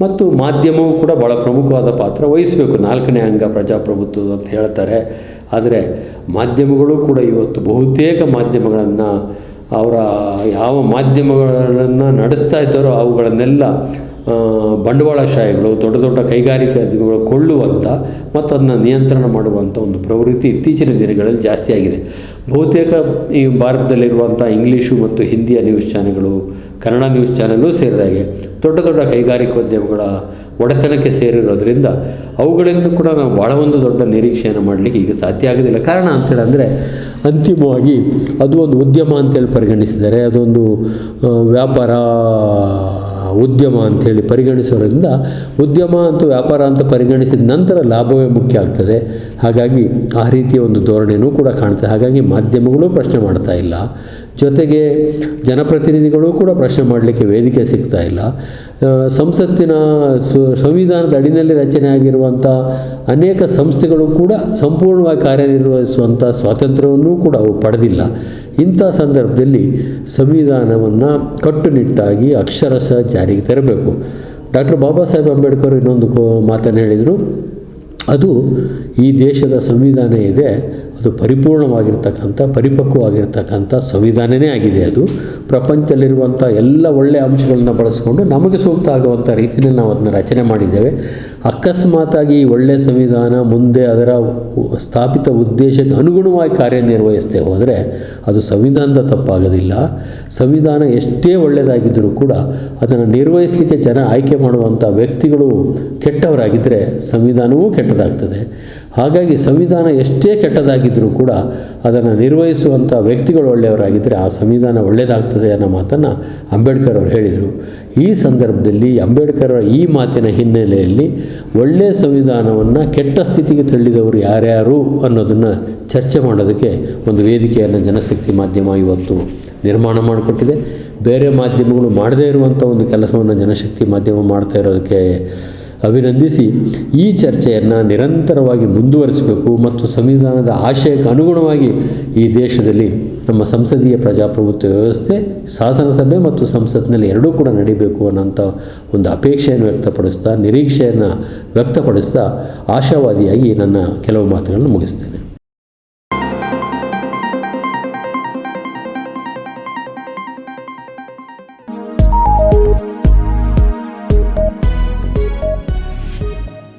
ಮತ್ತು ಮಾಧ್ಯಮವು ಕೂಡ ಭಾಳ ಪ್ರಮುಖವಾದ ಪಾತ್ರ ವಹಿಸಬೇಕು. ನಾಲ್ಕನೇ ಅಂಗ ಪ್ರಜಾಪ್ರಭುತ್ವ ಅಂತ ಹೇಳ್ತಾರೆ. ಆದರೆ ಮಾಧ್ಯಮಗಳು ಕೂಡ ಇವತ್ತು ಬಹುತೇಕ ಮಾಧ್ಯಮಗಳನ್ನು ಅವರ ಯಾವ ಮಾಧ್ಯಮಗಳನ್ನು ನಡೆಸ್ತಾ ಇದ್ದಾರೋ ಅವುಗಳನ್ನೆಲ್ಲ ಬಂಡವಾಳಶಾಹಿಗಳು ದೊಡ್ಡ ದೊಡ್ಡ ಕೈಗಾರಿಕೆಗಳು ಕೊಳ್ಳುವಂಥ ಮತ್ತು ಅದನ್ನು ನಿಯಂತ್ರಣ ಮಾಡುವಂಥ ಒಂದು ಪ್ರವೃತ್ತಿ ಇತ್ತೀಚಿನ ದಿನಗಳಲ್ಲಿ ಜಾಸ್ತಿ ಆಗಿದೆ. ಬಹುತೇಕ ಈ ಭಾರತದಲ್ಲಿರುವಂಥ ಇಂಗ್ಲೀಷು ಮತ್ತು ಹಿಂದಿಯ ನ್ಯೂಸ್ ಚಾನೆಲ್ಗಳು, ಕನ್ನಡ ನ್ಯೂಸ್ ಚಾನೆಲ್ಲು ಸೇರಿದಾಗೆ ದೊಡ್ಡ ದೊಡ್ಡ ಕೈಗಾರಿಕೋದ್ಯಮಗಳ ಒಡೆತನಕ್ಕೆ ಸೇರಿರೋದ್ರಿಂದ ಅವುಗಳಿಂದ ಕೂಡ ನಾವು ಭಾಳ ಒಂದು ದೊಡ್ಡ ನಿರೀಕ್ಷೆಯನ್ನು ಮಾಡಲಿಕ್ಕೆ ಈಗ ಸಾಧ್ಯ ಆಗೋದಿಲ್ಲ. ಕಾರಣ ಅಂತೇಳಿ ಅಂದರೆ ಅಂತಿಮವಾಗಿ ಅದು ಒಂದು ಉದ್ಯಮ ಅಂತೇಳಿ ಪರಿಗಣಿಸಿದರೆ ಅದೊಂದು ವ್ಯಾಪಾರ ಉದ್ಯಮ ಅಂಥೇಳಿ ಪರಿಗಣಿಸೋದ್ರಿಂದ ಉದ್ಯಮ ಅಂತ ವ್ಯಾಪಾರ ಅಂತ ಪರಿಗಣಿಸಿದ ನಂತರ ಲಾಭವೇ ಮುಖ್ಯ ಆಗ್ತದೆ. ಹಾಗಾಗಿ ಆ ರೀತಿಯ ಒಂದು ಧೋರಣೆಯೂ ಕೂಡ ಕಾಣ್ತದೆ. ಹಾಗಾಗಿ ಮಾಧ್ಯಮಗಳು ಪ್ರಶ್ನೆ ಮಾಡ್ತಾ ಇಲ್ಲ. ಜೊತೆಗೆ ಜನಪ್ರತಿನಿಧಿಗಳು ಕೂಡ ಪ್ರಶ್ನೆ ಮಾಡಲಿಕ್ಕೆ ವೇದಿಕೆ ಸಿಗ್ತಾ ಇಲ್ಲ. ಸಂಸತ್ತಿನ ಸಂವಿಧಾನದ ಅಡಿನಲ್ಲಿ ರಚನೆ ಆಗಿರುವಂಥ ಅನೇಕ ಸಂಸ್ಥೆಗಳು ಕೂಡ ಸಂಪೂರ್ಣವಾಗಿ ಕಾರ್ಯನಿರ್ವಹಿಸುವಂಥ ಸ್ವಾತಂತ್ರ್ಯವನ್ನು ಕೂಡ ಅವು ಪಡೆದಿಲ್ಲ. ಇಂಥ ಸಂದರ್ಭದಲ್ಲಿ ಸಂವಿಧಾನವನ್ನು ಕಟ್ಟುನಿಟ್ಟಾಗಿ ಅಕ್ಷರಶಃ ಜಾರಿಗೆ ತರಬೇಕು. ಡಾಕ್ಟರ್ ಬಾಬಾ ಸಾಹೇಬ್ ಅಂಬೇಡ್ಕರ್ ಇನ್ನೊಂದು ಮಾತನ್ನು ಹೇಳಿದರು. ಅದು ಈ ದೇಶದ ಸಂವಿಧಾನ ಇದೆ. ಅದು ಪರಿಪೂರ್ಣವಾಗಿರ್ತಕ್ಕಂಥ, ಪರಿಪಕ್ವವಾಗಿರ್ತಕ್ಕಂಥ ಸಂವಿಧಾನವೇ ಆಗಿದೆ ಅದು. ಪ್ರಪಂಚದಲ್ಲಿರುವಂಥ ಎಲ್ಲ ಒಳ್ಳೆಯ ಅಂಶಗಳನ್ನ ಬಳಸಿಕೊಂಡು ನಮಗೆ ಸೂಕ್ತ ಆಗುವಂಥ ರೀತಿಯಲ್ಲಿ ನಾವು ಅದನ್ನು ರಚನೆ ಮಾಡಿದ್ದೇವೆ. ಅಕಸ್ಮಾತಾಗಿ ಈ ಒಳ್ಳೆಯ ಸಂವಿಧಾನ ಮುಂದೆ ಅದರ ಸ್ಥಾಪಿತ ಉದ್ದೇಶಕ್ಕೆ ಅನುಗುಣವಾಗಿ ಕಾರ್ಯನಿರ್ವಹಿಸದೆ ಹೋದರೆ ಅದು ಸಂವಿಧಾನದ ತಪ್ಪಾಗೋದಿಲ್ಲ. ಸಂವಿಧಾನ ಎಷ್ಟೇ ಒಳ್ಳೆಯದಾಗಿದ್ದರೂ ಕೂಡ ಅದನ್ನು ನಿರ್ವಹಿಸಲಿಕ್ಕೆ ಜನ ಆಯ್ಕೆ ಮಾಡುವಂಥ ವ್ಯಕ್ತಿಗಳು ಕೆಟ್ಟವರಾಗಿದ್ದರೆ ಸಂವಿಧಾನವೂ ಕೆಟ್ಟದಾಗ್ತದೆ. ಹಾಗಾಗಿ ಸಂವಿಧಾನ ಎಷ್ಟೇ ಕೆಟ್ಟದಾಗಿದ್ದರೂ ಕೂಡ ಅದನ್ನು ನಿರ್ವಹಿಸುವಂಥ ವ್ಯಕ್ತಿಗಳು ಒಳ್ಳೆಯವರಾಗಿದ್ದರೆ ಆ ಸಂವಿಧಾನ ಒಳ್ಳೆಯದಾಗ್ತದೆ ಅನ್ನೋ ಮಾತನ್ನು ಅಂಬೇಡ್ಕರ್ ಅವರು ಹೇಳಿದರು. ಈ ಸಂದರ್ಭದಲ್ಲಿ ಅಂಬೇಡ್ಕರ್ ಈ ಮಾತಿನ ಹಿನ್ನೆಲೆಯಲ್ಲಿ ಒಳ್ಳೆಯ ಸಂವಿಧಾನವನ್ನು ಕೆಟ್ಟ ಸ್ಥಿತಿಗೆ ತಳ್ಳಿದವರು ಯಾರ್ಯಾರು ಅನ್ನೋದನ್ನು ಚರ್ಚೆ ಮಾಡೋದಕ್ಕೆ ಒಂದು ವೇದಿಕೆಯನ್ನು ಜನಶಕ್ತಿ ಮಾಧ್ಯಮ ಇವತ್ತು ನಿರ್ಮಾಣ ಮಾಡಿಕೊಟ್ಟಿದೆ. ಬೇರೆ ಮಾಧ್ಯಮಗಳು ಮಾಡದೇ ಇರುವಂಥ ಒಂದು ಕೆಲಸವನ್ನು ಜನಶಕ್ತಿ ಮಾಧ್ಯಮ ಮಾಡ್ತಾ ಇರೋದಕ್ಕೆ ಅಭಿನಂದಿಸಿ. ಈ ಚರ್ಚೆಯನ್ನು ನಿರಂತರವಾಗಿ ಮುಂದುವರಿಸಬೇಕು ಮತ್ತು ಸಂವಿಧಾನದ ಆಶಯಕ್ಕೆ ಅನುಗುಣವಾಗಿ ಈ ದೇಶದಲ್ಲಿ ನಮ್ಮ ಸಂಸದೀಯ ಪ್ರಜಾಪ್ರಭುತ್ವ ವ್ಯವಸ್ಥೆ, ಶಾಸನಸಭೆ ಮತ್ತು ಸಂಸತ್ನಲ್ಲಿ ಎರಡೂ ಕೂಡ ನಡೀಬೇಕು ಅನ್ನೋಂಥ ಒಂದು ಅಪೇಕ್ಷೆಯನ್ನು ವ್ಯಕ್ತಪಡಿಸ್ತಾ, ನಿರೀಕ್ಷೆಯನ್ನು ವ್ಯಕ್ತಪಡಿಸ್ತಾ ಆಶಾವಾದಿಯಾಗಿ ನನ್ನ ಕೆಲವು ಮಾತುಗಳನ್ನು ಮುಗಿಸ್ತೇನೆ.